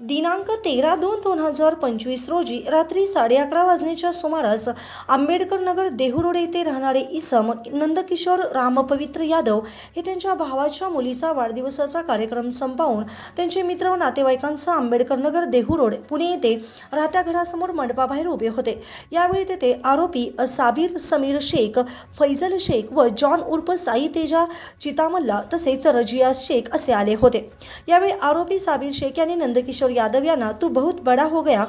दिनांक तेरा दोन दोन हजार पंचवीस रोजी रात्री साडे अकरा वाजण्याच्या सुमारास आंबेडकर नगर देहुरोड येथे राहणारे इसम नंदकिशोर रामपवित्र यादव हे त्यांच्या भावाच्या मुलीचा वाढदिवसाचा कार्यक्रम संपवून त्यांचे मित्र व नातेवाईकांसह आंबेडकर नगर देहुरोड पुणे येथे राहत्या घरासमोर मंडपाबाहेर उभे होते. यावेळी तेथे आरोपी साबीर समीर शेख फैजल शेख व जॉन उर्फ साई तेजा चितामल्ला तसेच रजिया शेख असे आले होते. यावेळी आरोपी साबीर शेख यांनी नंदकिशोर यादव यांना तू बहुत बड़ा हो गया।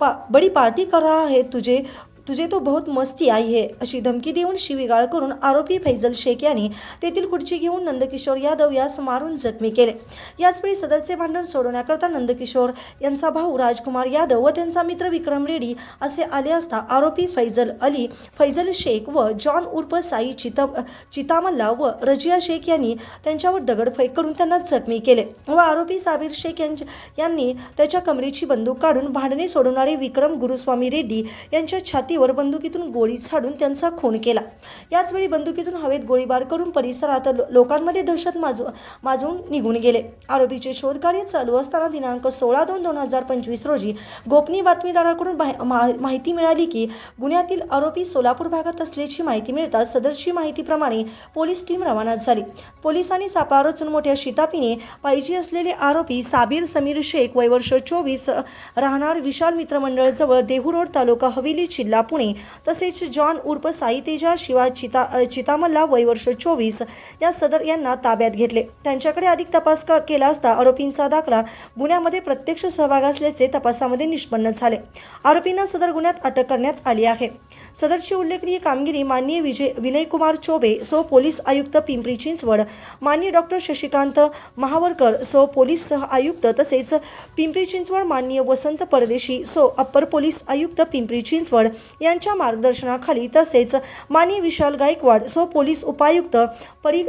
पा बड़ी पार्टी कर रहा है तुझे तुझे तो बहुत मस्ती आई आहे अशी धमकी देऊन शिवीगाळ करून आरोपी फैजल शेख यांनी तेथील खुर्ची घेऊन नंदकिशोर यादव यास मारून जखमी केले. याचवेळी सदरचे भांडण सोडवण्याकरता नंदकिशोर यांचा भाऊ राजकुमार यादव व त्यांचा मित्र विक्रम रेड्डी असे आले असता आरोपी फैजल अली फैजल शेख व जॉन उर्फ साई चिता चितामल्ला व रजिया शेख यांनी त्यांच्यावर दगडफेक करून त्यांना जखमी केले व आरोपी साबीर शेख यांच्या यांनी त्याच्या कमरेची बंदूक काढून भांडणे सोडवणारे विक्रम गुरुस्वामी रेड्डी यांच्या छाती छातीवर बंदुकीतून गोळी झाडून त्यांचा खून केला. याचवेळी बंदुकीतून हवेत गोळीबार करून परिसरात लोकांमध्ये दहशत माजू माजून निघून गेले. आरोपीचे शोधकार्य चालू असताना दिनांक सोळा दोन दोन हजार पंचवीस रोजी गोपनीय बातमीदाराकडून मा- माहिती मिळाली की गुन्ह्यातील आरोपी सोलापूर भागात असल्याची माहिती मिळताच सदरची माहितीप्रमाणे पोलीस टीम रवाना झाली. पोलिसांनी सापळा रचून मोठ्या शितापीने पाहिजे असलेले आरोपी साबीर समीर शेख वय वर्ष चोवीस राहणार विशाल मित्रमंडळजवळ देहू रोड तालुका हवेली जिल्हा पुणे तसेच जॉन उर्फ साईतेजा शिवा चिता चितामल्ला वयवर्ष चोवीस या सदर यांना ताब्यात घेतले. त्यांच्याकडे अधिक तपास केला असता आरोपींचा दाखला गुन्ह्यामध्ये प्रत्यक्ष सहभाग असल्याचे तपासामध्ये निष्पन्न झाले. आरोपींना सदर गुन्ह्यात अटक करण्यात आली आहे. सदरची उल्लेखनीय कामगिरी माननीय विजय विनयकुमार चोबे सो पोलीस आयुक्त पिंपरी चिंचवड माननीय डॉक्टर शशिकांत महावरकर सो पोलीस सह आयुक्त तसेच पिंपरी चिंचवड माननीय Vasant Pardeshi so upper police आयुक्त पिंपरी चिंचवड यांच्या मार्गदर्शनाखाली तसेच मानी विशाल गायकवाड सो पोलीस उपायुक्त परि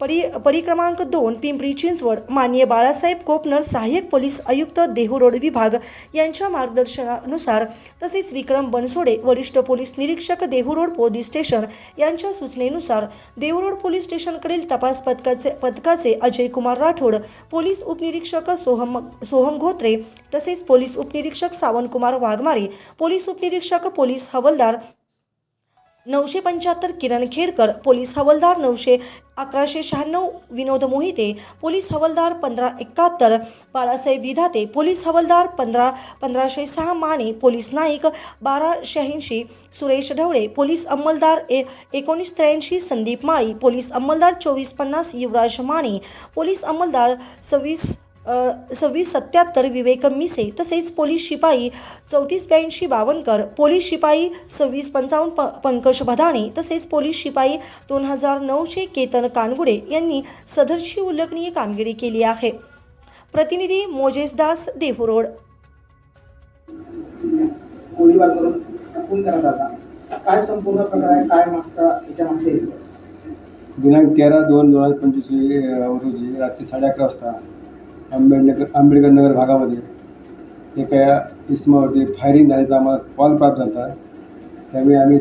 परि परिक्रमांक दोन पिंपरी चिंचवड मान्य बाळासाहेब कोपनर सहाय्यक पोलीस आयुक्त देहू रोड विभाग यांच्या मार्गदर्शनानुसार तसेच विक्रम बनसोडे वरिष्ठ पोलीस निरीक्षक देहू रोड पोलीस स्टेशन यांच्या सूचनेनुसार देहू रोड पोलीस स्टेशनकडील तपास पथकाचे पथकाचे अजय कुमार राठोड पोलीस उपनिरीक्षक सोहम सोहम घोत्रे तसेच पोलीस उपनिरीक्षक सावंतकुमार वाघमारे पोलीस उपनिरीक्षक पोलीस हवालदार नऊशे पंच्याहत्तर किरण खेडकर पोलीस हवालदार नऊशे अकराशे शहाण्णव विनोद मोहिते पोलीस हवालदार पंधरा एकाहत्तर बाळासाहेब विधाते पोलीस हवालदार पंधरा पंधराशे सहा माने पोलीस नाईक बारा शहाऐंशी सुरेश ढवळे पोलीस अंमलदार ए एकोणीस त्र्याऐंशी संदीप माळी पोलीस अंमलदार चोवीस पन्नास युवराज माने पोलीस अंमलदार सव्वीस सव्वीस सत्याहत्तर विवेक मिसे तसेच पोलीस शिपाई चौतीस ब्याऐंशी बावनकर पोलीस शिपाई सव्वीस पंचावन्न प पंकज भदाणे तसेच पोलीस शिपाई दोन हजार नऊशे केतन कानगुडे यांनी सदरची उल्लेखनीय कामगिरी केली आहे. प्रतिनिधी मोजेसदास देहू रोड. गोळीबार करून खून करण्यात आला काय संपूर्ण प्रकार आहे? काय मागचा याच्या मागचे? हेतू आहे? दिनांक तेरा दोन दोन हजार पंचवीस रोजी रात्री साडे अकरा वाजता आंबेडनगर आंबेडकर नगर भागामध्ये एका इसमावरती फायरिंग झाल्याचा आम्हाला कॉल प्राप्त झाला. त्यावेळी आम्ही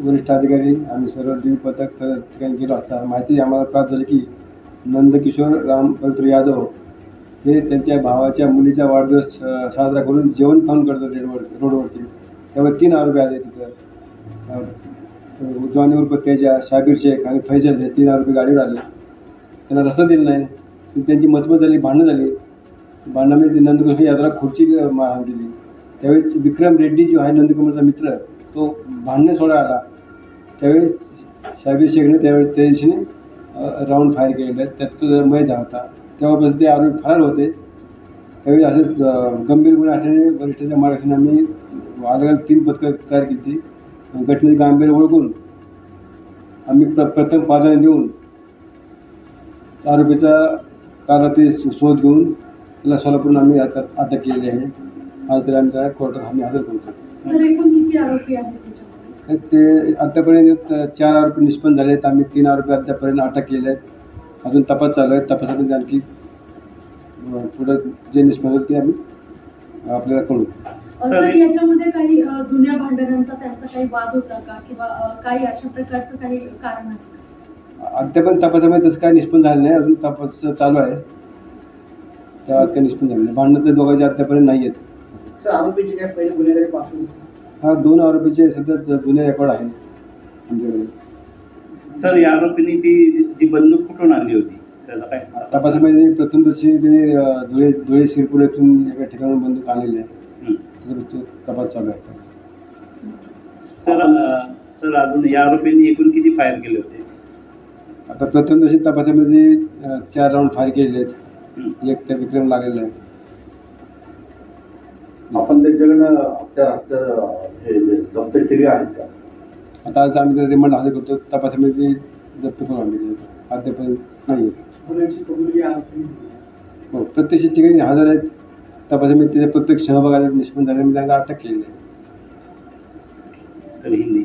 वरिष्ठ अधिकारी आम्ही सर्व डी पथक सर्व ठिकाणी गेलो असता. माहिती आम्हाला प्राप्त झाली की नंदकिशोर राम पवित्र यादव हे त्यांच्या भावाच्या मुलीचा वाढदिवस साजरा करून जेवण खाऊन करतो रेडवर रोडवरती. त्यामुळे तीन आरोपी आले तिथं. अ, उर्फ तेजा शाबीर शेख आणि फैजल हे तीन आरोपी गाडीवर आले. त्यांना रस्ता दिला नाही. त्यांची मजबूत झाली भांडणं झाली. भांडणामध्ये ते नंदकुमार यादवला खुर्ची मारहाण दिली. त्यावेळेस विक्रम रेड्डी जो आहे नंदकुमारचा मित्र तो भांडणे सोडा आला. त्यावेळेस शाबीर शेखने त्यावेळेस त्या दिवशीने राऊंड फायर केलेलं आहे. त्यात तो मय झाला होता. तेव्हापासून ते आरोपी फरार होते. त्यावेळी असेच गंभीर गुन्हे असल्याने वरिष्ठाच्या मार्गाने आम्ही वादळाला तीन पथकं तयार केली ती घटनेचे गांभीर्य ओळखून आम्ही प्र प्रथम पादाने देऊन आरोपीचा काराते शोध घेऊन त्याला सोलापूरून आम्ही आता अटक केलेली आहे. आज तरी आम्ही त्याला कोर्टात आम्ही हजर करतो ते आतापर्यंत चार आरोपी निष्पन्न झाले आहेत. आम्ही तीन आरोपी आतापर्यंत अटक केले आहेत. अजून तपास चालू आहे. तपासामध्ये आणखी पुढं जे निष्पन्न होईल ते आम्ही आपल्याला कळू याच्यामध्ये काही जुन्या भांडणांचा त्यांचा काही वाद होता का? किंवा काही अशा प्रकारचं काही कारण आहे अद्याप तपासामध्ये तसं काय निष्पन्न झालं नाही. अजून तपास चालू आहे. त्या काही निष्पन्न झालं नाही. भांडणं तर दोघांचे अद्यापर्यंत नाही आहेत. आरोपीची काय पहिले गुन्हेगारी पासून? हा दोन आरोपीचे सध्या जुने रेकॉर्ड आहे आमच्याकडे. सर या आरोपींनी ती जी बंदूक कुठून आणली होती? त्याचा काय तपासामध्ये प्रथमदर्शी त्यांनी अं, धुळे धुळे शिरपूर येथून एका ठिकाणून बंदूक आणलेली आहे. हं. त्याचा तपास चालू आहे. सर सर अजून या आरोपींनी एकूण किती फायर केले होते? आता प्रथमदर्शी तपासामध्ये चार राऊंड फायर केलेले आहेत. हं. एक त्या विक्रम लागलेला आहे. आपण त्यांच्याकडनं हत्या हे जप्त केली आहेत का? आता आज आम्ही त्याला रिमांड हजर करतो. तपासामध्ये जप्त करू आम्ही ते. अद्यापर्यंत नाही आहे हो प्रत्यक्ष ठिकाणी हजर आहेत. तपासामध्ये त्याच्या प्रत्येक सहभागाला निष्पन्न झाल्याने त्यांना अटक केलेली आहे. तर हिंदी